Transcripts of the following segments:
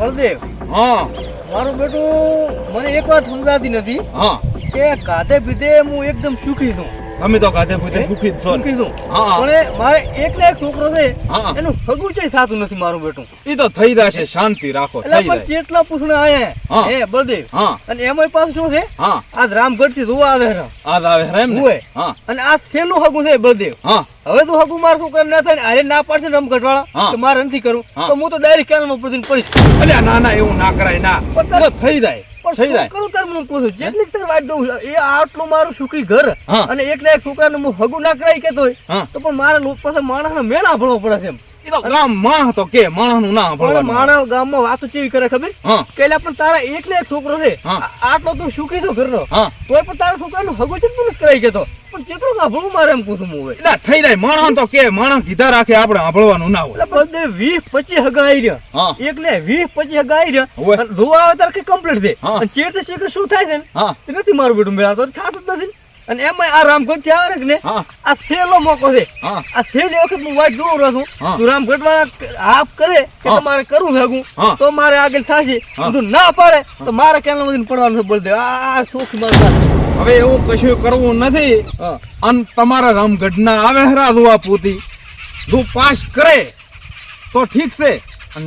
બળદેવ હા. મારું બેટું મને એક વાત સમજાતી નથી હા. કે કાધે પીધે હું એકદમ સુખી છું. તમે તો કાધે પૂતે સુખી છો ને. હા. પણ મારે એક ને એક છોકરો છે એનું ફગું ચઈ નથી મારું બેટું? ઈ તો થઈ જશે શાંતિ રાખો એટલે થઈ પણ કેટલા પૂછણા આયા હે બળદેવ. હા. અને એમાં પાછું શું છે? હા. આજ રામગઢથી જોવા આવે છે આજ આવે છે એમ ને? હા. અને આ છેલ્લું હગું છે બળદેવ. હા. હવે તો હગું મારા છોકરા ના થાય અરે ના પાડશે રમગઢ વાળા મારે નથી કરવું. તો હું તો ડાયરેક્ટ કેનાલમાં પડીને પડીશ. અલ્યા ના ના એવું ના કરાય ના. થઈ જાય. થઈ જાય. કરું તાર મને પૂછું જેટલી તાર વાત દઉં છું, એ આટલું મારું સુખી ઘર અને એક ના એક છોકરાને હું હગું ના કરાય કેતો હોય તો પણ મારા લોકો પાસે માણસને મેળા ભરવો પડે છે એમ. તો કે નું ના ગામમાં વાતો કરે ખબર? હા. કે પણ તારા એક ને એક છોકરો છે. આટલો તું સુખી છો ઘરનો? તોય પણ તારા છોકરાનું હગું છે પુરુષ કરાઈ કેતો પણ કેટલું ગાભણું મારે એમ પૂછું હું એટલે થઈ જાય. માણસ તો કે માણસ કીધા રાખે આપણે સાંભળવાનું ના હોય. બધે વીસ પચીસ હગા આવી રહ્યા. એક ને વીસ પચીસ હગા આવી રહ્યા. જોવા આવે ત્યારે કમ્પ્લીટ છે. અને ચેડ શું થાય છે નથી મારું બેટું મેળાતો. થતું જ નથી અને એમાં આ રામગઢથી આવે ને હા. આ છેલ્લો મોકો છે. આ છેલ્લી વખત હું વાટ જોઉં રહું છું. તું રામગઢ વાળા આપ કરે કે. તમારે કરવું છે તો મારે આગળ થશે. તું ના પાડે તો મારે કેનલમાંથી પડવાનું છે બોલ દે. આ શોખ મારું હવે એવું કશું કરવું નથી. અને તમારા રામગઢના આવે હરા દુઆ પૂતી. તું પાસ કરે તો ઠીક છે.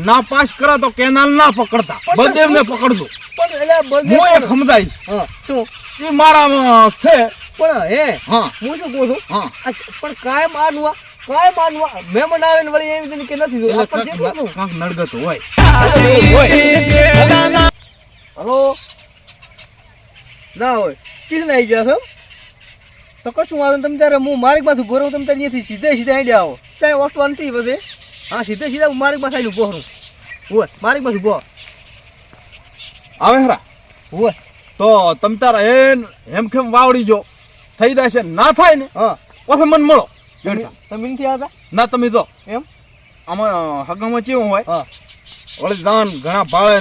ના પાસ કરે તો કેનાલ ના પકડતા. બદેવને પકડતું પણ એટલે હું એ સમજાય એ મારામાં છે. પણ હે હા. હું શું કહું છું? હા. પણ કાયમ આનવા કાયમ આનવા મહેમાન મનાવે ને વળી એવી નથી કે નથી જોયું. કાંક કાંક નડગત હોય. હલો? ના હોય. કીધું આવી ગયા છો? તો કશું વાંધો તમે ત્યારે હું મારી પાસે ભરો તમે ત્યારે અહીંથી સીધે સીધે આવી આવો ત્યાં ઓસ્ટો નથી પછી હા સીધે સીધા હું મારી પાસે આવીને બોહરું હોય મારી પાસે બો આવે હરા. હોય. તો તમ તારા એમ કેમ વાવડી જો? થઈ જશે ના થાય ને હા. પછી મને મળો. તમે નથી આવતા? ના તમે તો એમ? આમાં હગામાં ચેવું હોય? હા. વળી દાન ઘણા ભાવે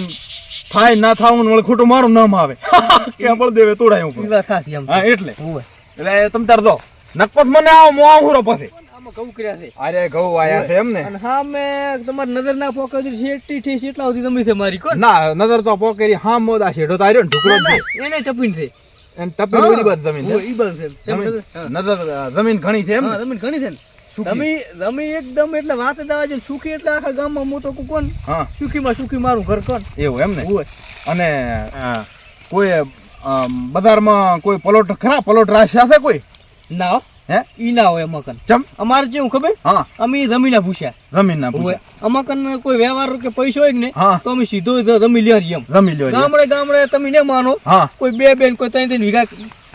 થાય ના થાવું વળી ખોટું મારું નામ આવે. કે બળ દેવે તોડાયું પણ. એમ. હા એટલે. હોય. એટલે તમ તાર દો નકપત મને આવો મો આવું પછી. આમાં કહું કર્યા છે. અરે ઘઉં આયા છે એમ ને. હા મેં તમારી નજર ના પોકે શેટી ઠેસ એટલા સુધી તમે છે મારી કોણ? ના નજર તો પોકેરી હા મોદા શેઠો તો આર્યો ને ઢુકડો એને ટપીન છે. જમીન ઘણી છે ઘણી છે તમે એકદમ એટલે વાત આવે સુખી એટલે આખા ગામમાં હું તો કોણ? સુખીમાં સુખી મારું ઘર કોણ? એવું એમ ને? અને કોઈ બજારમાં કોઈ પલોટ ખરા પલોટ રાખ્યા છે કોઈ? ના હો, ઈ ના હોય અમાકન. ચમ? અમારે જેવું ખબર? હા. અમે જમીન ભૂસ્યા જમીન ના હોય પૂછ્યા. અમાકન કોઈ વ્યવહાર કે પૈસો હોય કે ને હા. તો અમે સીધો જમી એમ. રમી લ્યો ગામડે ગામડે તમે ને માનો હા. કોઈ બે બેન કોઈ ત્રણ ત્રણ વીઘા.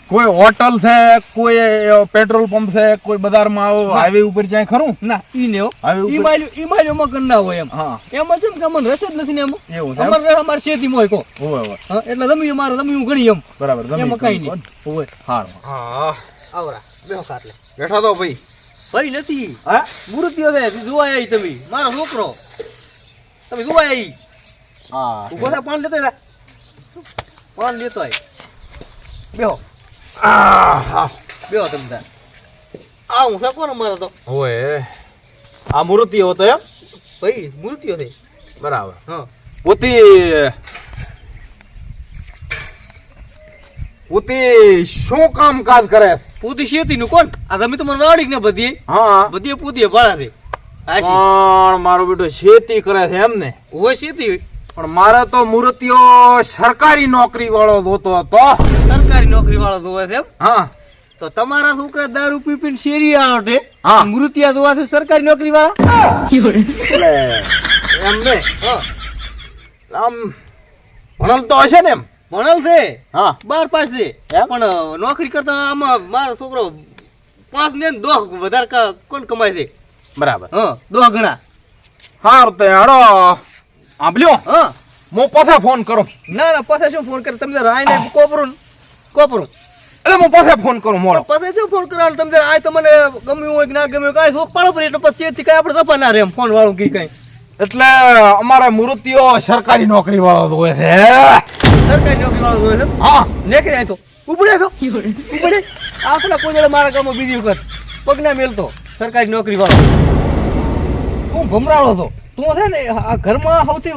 કોઈ હોટલ છે કોઈ પેટ્રોલ પંપ છે કોઈ બજારમાં આવો હાઈવે ઉપર જાય ખરું? ના ઈ ને ઈ માલ્યું ઈ માલ્યું અમાકન ના હોય એમ. હા. એમાં છે ને કે અમને રસ જ નથી ને એમાં. એવું છે? અમારે અમારે શેતીમાં હોય કો હોવે એટલે જમી મારે જમી હું ગણી એમ. બરાબર જમીન એમાં કઈ નહીં. હોય હા આવરા. બેહો ખાટલે બેઠા તો ભાઈ. ભાઈ નથી. હા? મૂર્તિઓ છે જોવા આવી તમે. મારો છોકરો. તમે જોવા આવી હા ઊભો થા પાન લેતો પાન લેતો બેહો. બેહો તમે તાર આ હું સકો ને મારો તો? હોવે આ મૂર્તિ હતો એમ? ભાઈ મૂર્તિઓ છે. બરાબર. હા. પોતી પોતી શું કામકાજ કરે? પૂતી શેતી નું કોણ? આ તમે તો મને વાડી ને બધી હા. બધી પૂતી ભાડા છે. પણ મારો બેટો શેતી કરે છે એમ ને હોય. શેતી પણ મારે તો મૂર્તિઓ સરકારી નોકરી વાળો જોતો હતો. સરકારી નોકરી વાળો જોવે છે એમ? હા. તો તમારા છોકરા દારૂ પી પીને શેરી આવે હા. મૂર્તિયા જોવા છે સરકારી નોકરી વાળા એમ ને હા. આમ ભણલ તો હશે ને એમ? ભણેલ છે. હા. બાર પાસ છે. પણ નોકરી કરતા આમાં મારો છોકરો પાંચ ને દોહ વધારે કોણ કમાય છે? બરાબર. હા દોહ ગણા. હાર તે હાડો. આંબલ્યો હા. હું પાછા ફોન કરો. ના ના પાસે શું ફોન કરે? તમને રાય ને કોપરું કોપરું. એટલે હું પાછા ફોન કરું મોડો. પાસે શું ફોન કરાવ? તમને આ તમને ગમ્યું હોય કે ના ગમ્યું કાંઈ શોખ પાડો પડે એટલે પછી એથી કાંઈ આપણે તપા ના રે એમ ફોન વાળું કી કાંઈ. એટલે અમારા મૂર્તિઓ સરકારી નોકરી વાળો હોય છે. સરકારી નોકરી વાળો છે? હા. નેકરી આય તો ઉપડે તો ઉપડે આખલા કોઈ મારા ગામમાં બીજી વખત પગના મેલતો. સરકારી નોકરી વાળો. હું ભમરાળો હતો. તું છે ને આ ઘરમાં સૌથી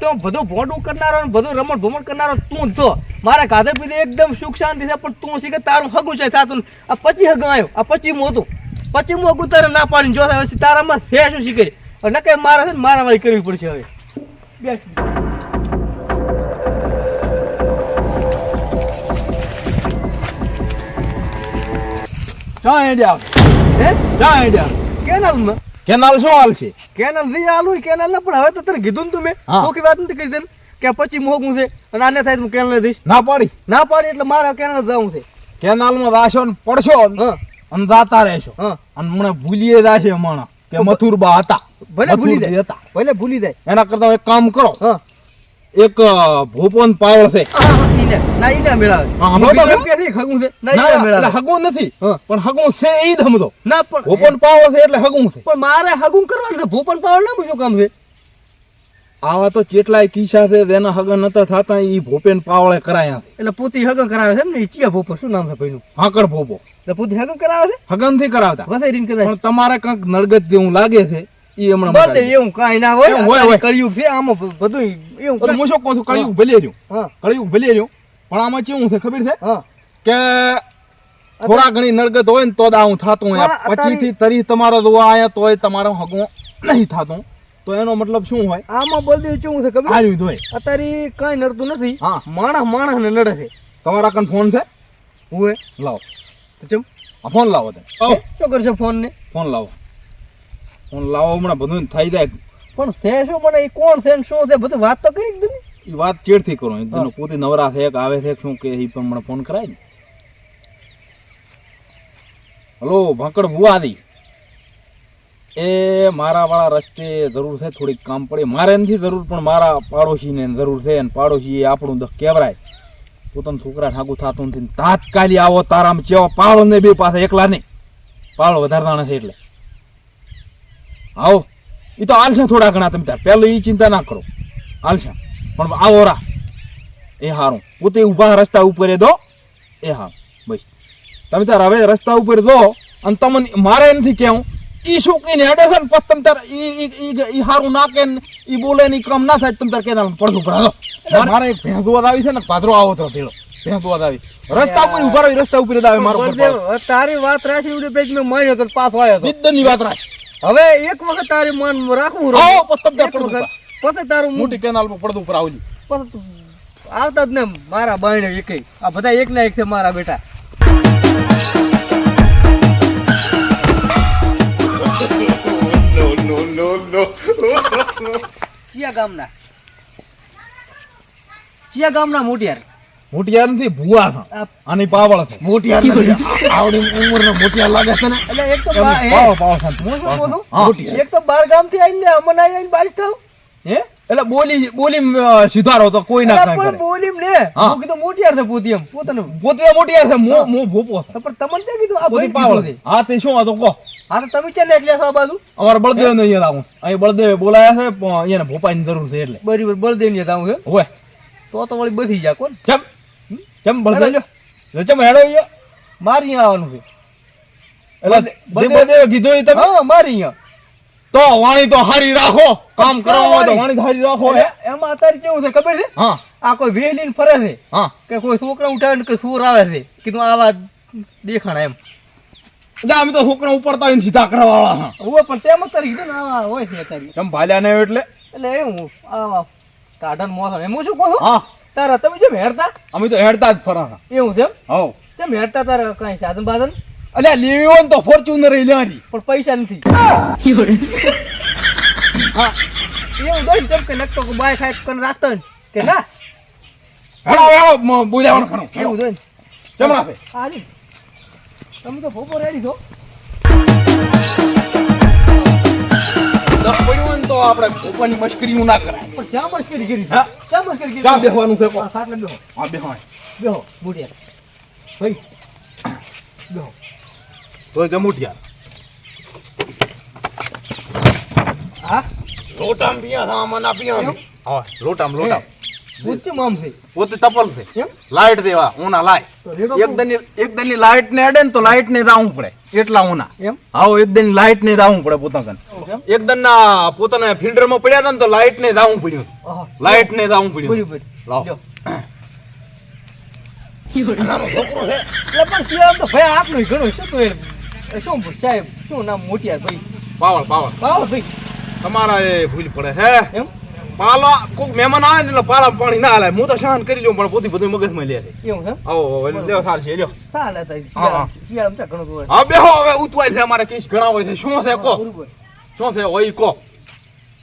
તું બધું ભોંડું કરનારો ને બધું રમણ ભમણ કરનારો તું જ તો મારા કાધે પીધે એકદમ સુખ શાંતિ છે પણ તું શીખે તારું હગું છે થાતું. આ પચી હગ આવ્યો આ પચીમું હતું. પચીમું હગું તારે ના પાડીને જો હવે તારામાં છે શું શીખે? નકે મારે છે ને મારા વાળી કરવી પડશે હવે. બેસ. ચા હેડ્યા હે? ચા હેડ્યા કેનાલમાં? કેનાલ શું હાલ છે? કેનાલ નહીં આલું કેનાલ ના પણ હવે તો તને કીધું ને તું મેં. ચોખ્ખી વાત નથી કરી તને કે પછી મોગું છે અને આને થાય હું કેનાલ દઈશ ના પાડી. ના પાડી એટલે મારે કેનાલ જવું છે. કેનાલમાં રાશો ને પડશો અને જાતા રહેશો. અને મને ભૂલીએ જાશે હમણાં કે મથુરબા હતા. ભલે ભૂલી જાય. હતા. ભલે ભૂલી જાય. એના કરતા એક કામ કરો. હા. એક અ, પાવળ છે. હગું નથી. પણ હગું છે ઈ જ સમજો ના પણ ભોપો પાવળ છે એટલે હગું છે. પણ મારે હગું કરવાનું છે. ભોપન પાવર ના શું કામ છે? આવા તો ચેટલાય કિસ્સા છે તેના હગન નતા થતા એ ભોપેન પાવળે કરાયા એટલે પોતી હગન કરાવે છે ને ચિયા ભોપર શું નામ છે ભાઈનું? હાકર ભોપો. એટલે પોતી હગન કરાવે છે? હગનથી કરાવતા પણ તમારે કંઈક નડગત જેવું લાગે છે. ઈ હમણાં મટાડી. એવું કાંઈ ના હોય હોય, હોય. કળિયુગ છે આમાં બધું એવું તો હું શું કહું છું કળિયુગ ભલે રહ્યું. કળિયુગ ભલે રહ્યું પણ આમાં કેવું છે ખબર છે? કે થોડા ઘણી નડગત હોય ને તો જ આવું થતું હોય. પચી થી તરી તમારો જોવા આયા તોય તમારો હગું નહીં થતું. તો એનો મતલબ શું હોય? આમાં બોલતી શું છે ખબર? હાર્યું જ અત્યારે કઈ નડતું નથી. હા. માણસ માણસ ને નડે છે. તમારા કન ફોન છે? હોય. લાવો. તો ચમ. આ ફોન લાવો તમે શું કરશે ફોન ને ફોન લાવો. ફોન લાવો હમણાં બધું થઈ જાય. પણ છે શું મને એ કોણ છે શું છે બધું વાત તો કરી દીધી એ વાત ચેડથી કરો. એક પોતે નવરા છે કે આવે છે શું કે એ પણ મને ફોન કરાય ને. હલો ભાંકડ બુઆદી એ મારા વાળા રસ્તે જરૂર છે થોડીક કામ પડે. મારે નથી જરૂર પણ મારા પાડોશીને જરૂર છે અને પાડોશી આપણું દખ કહેવાય પોતાના છોકરા ઠાકુ થતું નથી તાત્કાલિક આવો તારામ ચેવો પાળો ને બે પાસે એકલા નહીં. પાળો વધારતા નથી એટલે. આવો. એ તો હાલશે થોડા ઘણા તમે ત્યાં. પહેલું એ ચિંતા ના કરો. હાલશે પણ આવો રા. એ હારું. પોતે ઊભા રસ્તા ઉપર દો એ હા બસ. તમે તાર હવે રસ્તા ઉપર દો અને તમને મારે નથી કેવું. એ શું કહીને હેડે છે ને પછી તમે તાર એ ઈ- ઈ ઈ હારું ને એ બોલે ને કામ ના થાય તમે તાર કહેતા પડતું ભરાલો મારે એક ભેંસુવાદ આવી છે ને પાદરો આવો તો ભેળો ભેંસુવાદ આવી. રસ્તા ઉપર ઊભા રહી રસ્તા ઉપર આવે મારો તારી વાત રાશી ઉડે પેજ મેં માર્યો તો પાછો આવ્યો તો. ની વાત રાખ હવે એક વખત તારી મન રાખું રહું. પછી તારું મું- મોટી કેનાલ પર પડતું ઉપર આવજી. પછી આવતા જ ને મારા બાયણે એકે. આ બધા એક ના એક છે મારા બેટા. ચિયા ગામના? ચિયા ગામના મોટિયાર મોટિયાર નથી ભૂવા છે. આની પાવળ છે. મોટિયાર આવડી ઉંમર નો મોટિયાર લાગે છે ને? એટલે એક તો પાવ પાવ છે. હું શું બોલું? એક તો બાર ગામથી આઈને અમને આઈને બારીશ થાવ. હે? એટલે બોલી બોલી સુધારો તો કોઈ ના અલા, પણ બોલી ને. હું. કીધું મોટિયાર છે પોતી એમ. પોતાનું પોતે મોટિયાર છે મો મો ભોપો છે. તો પણ તમને ક્યાં કીધું? આ પોતે ભાઈ પાવળ છે. હા તે શું હતો કહો. છે. હા તો તમે ક્યાં એટલે આ બાજુ? અમારે બળદેવ ને અહીંયા આવું અહીં બળદેવ બોલાયા છે અહીંયા અહીંયા ભોપાની જરૂર છે એટલે. બરાબર બળદેવ ને આવું છે? હોય. તો તો વળી બધી જા કોણ ચમ. ચમ હેડો બળદેવ લ્યો. લે, ચમ હેડો અહીંયા. મારી અહીંયા આવવાનું છે. એટલે દેવદેવે કીધું ઈ તમે? હા મારી અહીંયા. તો વાણી તો હારી રાખો. કામ કરવા તો વાણી. હારી રાખો એમાં અત્યારે કેવું છે ખબર છે? હા. આ કોઈ વેલી ને ફરે છે? હા. કે કોઈ છોકરા ઉઠાવે કે સુર આવે છે? કીધું આવા દેખાણા એમ. એટલે અમે તો છોકરા ઉપડતા હોય ને સીધા કરવા વાળા હા. હોય પણ તેમ અત્યારે કીધું ને આવા હોય છે અત્યારે. ચમ ભાલ્યા ને એટલે? એટલે એવું આવા કાઢન મોસમ એમ હું શું કહું હા. તારા તમે જેમ હેરતા? અમે તો હેડતા જ ફરા એવું છે એમ? તેમ હેરતા તારા કઈ સાધન બાધન? અલ્યા લેવી હોય તો ફોર્ચ્યુનર લેવાની પણ પૈસા નથી. હા. એવું દોઈ જેમ કે નકતો બાય ખાય કન રાખતો ને કે ના? હેડો હેડો બોલ્યાવાનું ખણો એવું દોઈ ચમડા છે હાજી તમે તો ભોપો રેડી છો. આપણે ભોપાની મશ્કરી ના કરાય. પણ ક્યાં મશ્કરી કરી? હા? ક્યાં મશ્કરી કરી? ક્યાં બેહવાનું છે કોણ? ખાટલે બેહો. હા બેહો. બેહો બુઢિયા ભાઈ. બેહો. તો જમુઠિયા હા? લોટામ પિયા હા મના પિયા હા લોટામ લોટામ પૂછ આમ પોતે તપલ છે. લાઈટ દેવા ઉના લાય. તો રેડો એકદમની એકદમની લાઈટ ને અડે ને તો લાઈટ ને રાવું પડે એટલા ઉના. એમ? હાવ એકદમ લાઈટ ને રાવું પડે પોતા એમ? એકદમ ના પોતાના ફિલ્ટરમાં પડ્યા હતા ને તો લાઈટ ને રાવું પડ્યું. લાઈટ ને રાવું પડ્યું. બરાબર લાવો. લ્યો. એટલે પણ શિયાળામાં તો ભાઈ આપનું ઘણું શું તો શું સાહેબ શું નામ મોટિયાર ભાઈ? પાવળ પાવળ. બાવા ભાઈ. તમારા એ ભૂલ પડે હે? એમ? પાલા કોક મહેમાન આવે ને એટલે પાલા પાણી ના હાલે. હું તો શાંત કરી લઉં પણ પોતે બધું મગજમાં લે એવું છે આવો લ્યો સાલ છે લ્યો. હા, બેહો હવે ઉતવાય છે અમારે કેસ ઘણા હોય છે. શું છે કો? શું છે હોય કો.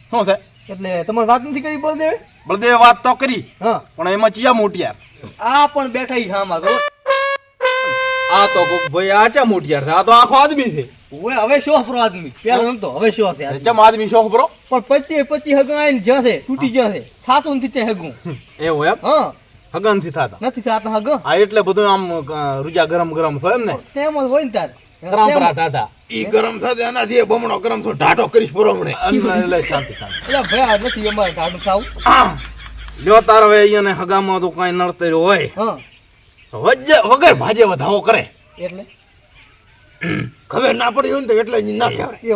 શું છે? એટલે તમારે વાત નથી કરી બળદેવ? બળદેવ વાત તો કરી હા. પણ એમાં ચિયા મોટિયાર. આ પણ બેઠા હા તો આ તો કોક ભાઈ આ ચા મોટિયાર છે? આ તો આખો આદમી છે. ઓય હવે શો પ્રો આદમી? પેલા નતો હવે શો છે ચમ આદમી શોખ પણ પચી પચી હગું આઈને જશે તૂટી જશે. થાતું નથી તે હગું. એવું એમ? હા. હગનથી થતા? નથી થાતું હગું. આ એટલે બધું આમ રૂજા ગરમ ગરમ થાય એમ ને? તેમ જ હોય ને તાર. ઈ ગરમ એનાથી બમણો ગરમ થો ઢાઢો કરીશ પરોમણે એટલે શાંતિ શાંતિ. એટલે ભાઈ નથી અમારે કાઢું ખાવું. લ્યો તાર હવે અહીંયા હગામાં તો કઈ નડતર હોય. હા. વજ્જે વગર ભાજે વધાવો કરે. એટલે? ખબર ના પડી હોય ને તો એટલે ના કહેવાય.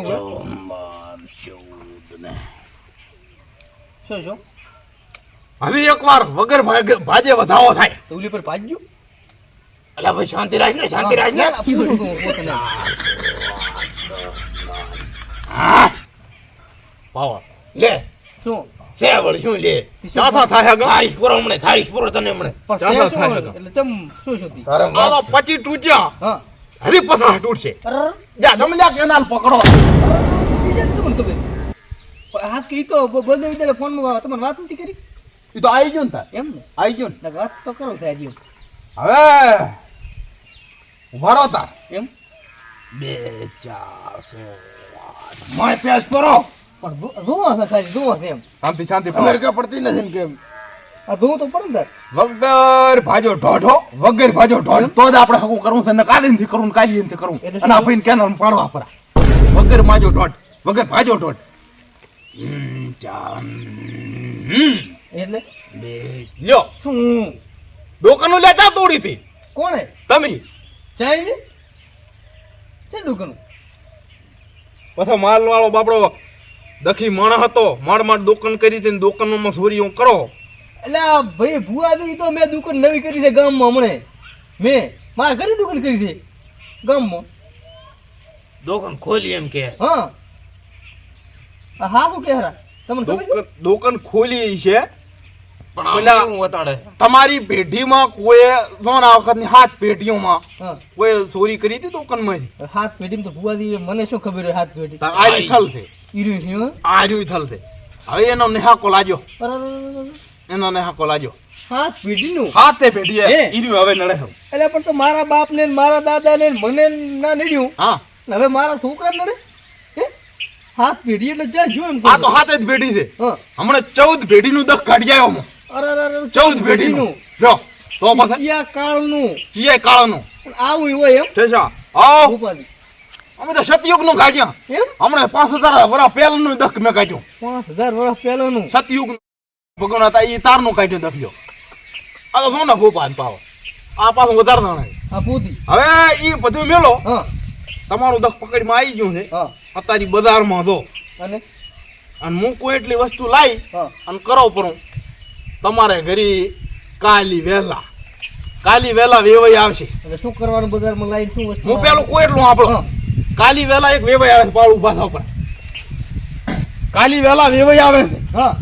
હવે એકવાર વગર ભાજે વધાવો થાય. ઓલી પર ભાજ્યું અલા ભાઈ શાંતિ રાખ ને શાંતિ રાખ ને. હા પાવર. લે. શું? છે વળી શું લે? ચાથા થાય હગા? થારીશ પરોમણે થારીશ પરો તને હમણે. પણ ચાલો થાય એટલે ચમ શું શું તારે આ પછી તૂટ્યા. હા. હજી પસાર તૂટશે જા તમે લ્યા કેનાલ પકડો. ઈ તમને. પણ હાથ કે તો બ- વિદ્યાલય ફોનમાં તમારે વાત નથી કરી? એ તો આવી ગયો ને તાર. એમ ને? આવી ગયો ને. વાત તો કરો સાહેબ એમ. હવે ઊભા રહો તાર. એમ? બે ચાર માય પેસ પરો પણ છે સાહેબ ધોવા એમ. શાંતિ શાંતિ. અમેરિકા પડતી નથી ને કેમ? આ તો ને વગર ભાજો ઢોઢો વગર ભાજો ઢોઢ. તો જ આપણે હકું કરવું છે ને કાદીનથી કરવું કાલી થી કરવું. એટલે અને આપણે? કેનાલ પાડવા પરા વગર માજો ઢોઢ વગર ભાજો ઢોઢ. એટલે? બે. લ્યો. શું? દુકાનો લે ચા તોડી હતી કોણે? તમે. ચાઈ ને તે દુકાનું? પાછો માલ વાળો બાપડો દખી માણ હતો. માળ માળ દુકાન કરી હતી ને દુકાનોમાં ચોરીઓ કરો. એટલે આ ભાઈ ભુવા દઈ તો મેં દુકાન નવી કરી છે ગામમાં હમણે. મેં મારા ઘરે દુકાન કરી છે ગામમાં. દુકાન ખોલી એમ કે. હા. હા શું કે હરા. તમને ખબર દુકાન દુકાન ખોલી છે. તમારી પેઢીમાં કોઈ ત્રણ વખતની હાથ પેઢીઓમાં કોઈ ચોરી કરી હતી દુકાનમાં હાથ પેઢી તો ભુવા દી મને શું ખબર હોય હાથ પેઢી? આરી થલ છે આર્યું થલ છે હવે એનો નેહાકો લાજો અરરરરરર. ને હાકો લાજો હાથ પેઢીનું? હાથે પેઢીએ? ઈર્યું હવે નડે એટલે પણ તો મારા બાપ ને મારા દાદા ને મને ના નડ્યું. હા. હવે મારા છોકરા નડે? હાથ પેઢી એટલે જ્યાં જો એમ આ તો હાથે જ પેઢી છે. હમણાં ચૌદ પેઢીનું દખ કાઢી આવ્યો અરે અરે ચૌદ પેઢીનું. જો તો પછી. કયા કાળનું. કીએ કાળનું. પણ આવું હોય એમ? છે શા? આવ. ઉપાધિ અમે તો સતયુગનું કાઢ્યા. એમ? હમણાં પાંચ હજાર વર્ષ પહેલાનું દખ મેં કાઢ્યું. પાંચ હજાર વર્ષ પહેલાનું. સતયુગ ભગવાન હતા એ તારનો કાઢ્યો દખ્યો આ તો સોના ભોપાન પાવ? આ પાછું વધારે નાણે આ પૂતી હવે એ બધું મેલો. હા. તમારું દખ પકડીમાં આવી ગયું છે. હા. અત્યારે બજારમાં દો અને? અને મૂકું એટલી વસ્તુ લાવી હા. અને કરો પણ તમારે ઘરે કાલી વહેલા કાલી વહેલા વેવાઈ આવશે. એટલે શું કરવાનું બજારમાં લાવી શું વસ્તુ હું પેલું કોઈ એટલું આપણો કાલી વહેલા એક વેવાઈ આવે છે પાળ ઊભા થાવ ઉપર કાલી વહેલા વેવાઈ આવે છે. હા.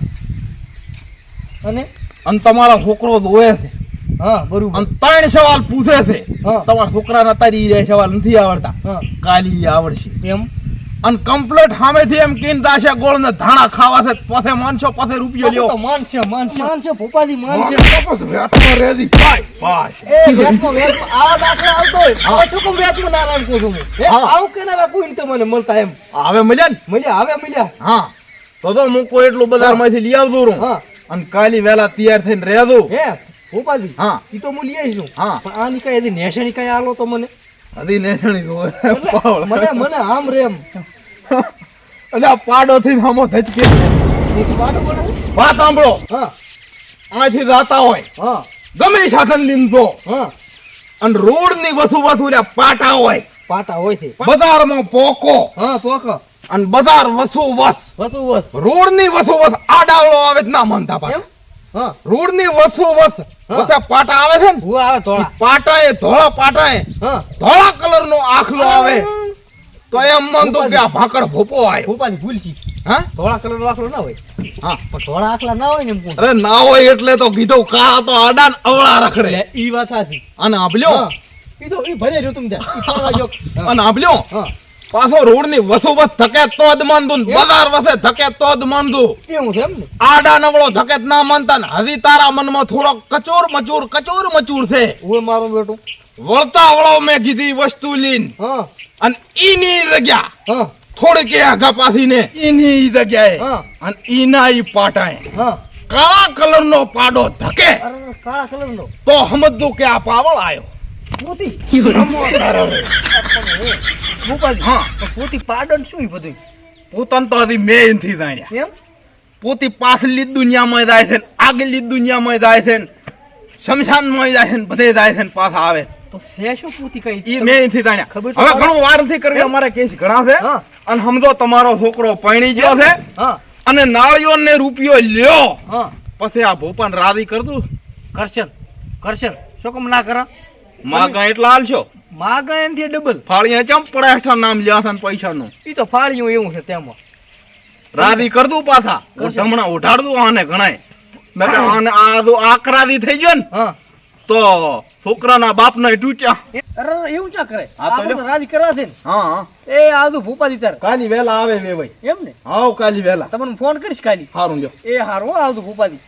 અને? અને તમારો છોકરો ધોવે છે. હા બરોબર. અને ત્રણ સવાલ પૂછે છે. હા. તમારા છોકરાના તારી રે સવાલ નથી આવડતા. હા. કાલી આવડશે. એમ? અને કમ્પ્લેટ સામેથી એમ કીન દાશે ગોળ ને ધાણા ખાવા છે પાસે માનશો પાસે રૂપિયો તો લ્યો. માનશે માનશે. માનશે ભોપાજી માનશે. તપસ વેટમાં રેદી એ વેતમાં વેતમાં આ દાખલા આવતો હોય આવા શું કેમ વેતમાં ના રાખું છું હું. આવું કેનારા કોઈ તો મને મળતા એમ. હવે મજા ને? મળ્યા હવે મળ્યા. હા. તો તો હું કોઈ એટલું બજારમાંથી લઈ આવતો રહું. હા. અને કાલી વેલા તૈયાર થઈને રહેજો. હે ભોપાજી હા. ઈ તો હું લઈ આવીશું હા. પણ આ કઈ હજી નેસણી કઈ આલો તો મને? હજી નેસણી મને મને આમ રે એમ. એટલે આ પાડો થી આમો ધચકે. વાત સાંભળો. હા. આથી જાતા હોય. હા. ગમે સાધન લીંધો. હા. અને રોડની વસુ વસુ પાટા હોય. પાટા હોય છે. બજારમાં પોકો. હા પોકો. અને બજાર વસુ વસ વસુ વસ રોડની વસુ વસ આડાવળો આવે ના માનતા પાછા. રોડની વસુ વસ. વસે પાટા આવે છે ને? હું આવે ધોળા. પાટા એ ધોળા પાટા એ ધોળા કલર નો આખલો આવે. તો એમ માનતો કે આ ભાકડ ભોપો આવે ભોપાની ભૂલ છે હા? ધોળા કલર નો આખલો ના હોય. હા. પણ ધોળા આખલા ના હોય ને એમ અરે ના હોય એટલે તો કીધું કા તો આડા અવળા રખડે. ઈ વાત સાચી. અને આભલ્યો? હા. ઈ તો ભલે રહ્યો તમે ત્યાં. અને આભલ્યો? હા. પાછો રોડની વસો વસ ધકે તો જ માનતું બજાર વસે ધકે તો જ માનતું એવું છે આડા નવળો ધકે જ ના માનતા ને હજી તારા મનમાં થોડો કચોર મચૂર કચોર મચૂર છે. હું મારું બેટું. વળતા વળો મેં કીધી વસ્તુ લીન અને ઈની જગ્યા હા. થોડીક આગા પાછી ને ઈની જગ્યાએ અને ઈના ઈ પાટાએ. હા. કાળા કલર નો પાડો ધકે. કાળા કલર નો તો સમજતું કે આ પાવળ આવ્યો પોતી. રમો તારે હવે. ભૂપાજી હા. પોતી પાડન શું બધું પોતાને તો હજી મેં એનથી જાણ્યા. એમ? પોતી પાછલી દુનિયામાં જાય છે આગલી દુનિયામાં જાય છે શમશાનમાં જાય છે બધે જાય છે પાછા આવે. તો છે શું પોતી કઈ? ઈ મેં એનથી જાણ્યા. ખબર હવે ઘણું વાર નથી કરવી અમારે કેસ ઘણા છે. હા. અને સમજો તમારો છોકરો પૈણી ગયો છે. હા. અને નાળિયો ને રૂપિયો લ્યો. હા. પછી આ ભોપાન રાવી કર દઉં. કરશન કરશન શું કમ ના કરા? માગા એટલે હાલશો માગા એનથી ડબલ ફાળિયા ચમ પડે હેઠળ નામ લ્યા પૈસા ને ઈ તો ફાળ્યું એવું છે તેમાં. રાવી કર દઉં પાછા. હમણાં ઉઠાડ દઉં આને ઘણાય. મેં કે આને આ દો આકરાદી થઈ ગયો ને હા. તો છોકરાના બાપને તૂટ્યા. ટૂટ્યા અરે એવું ચા કરે? આ તો રાજી કરવા છે ને? હા એ આજુ ભૂપાજી તાર. કાલી વેલા આવે વે ભાઈ એમ ને? હાવ કાલી વેલા. તમને ફોન કરીશ કાલી. હારું લ્યો. એ હારું આવતું ભૂપાજી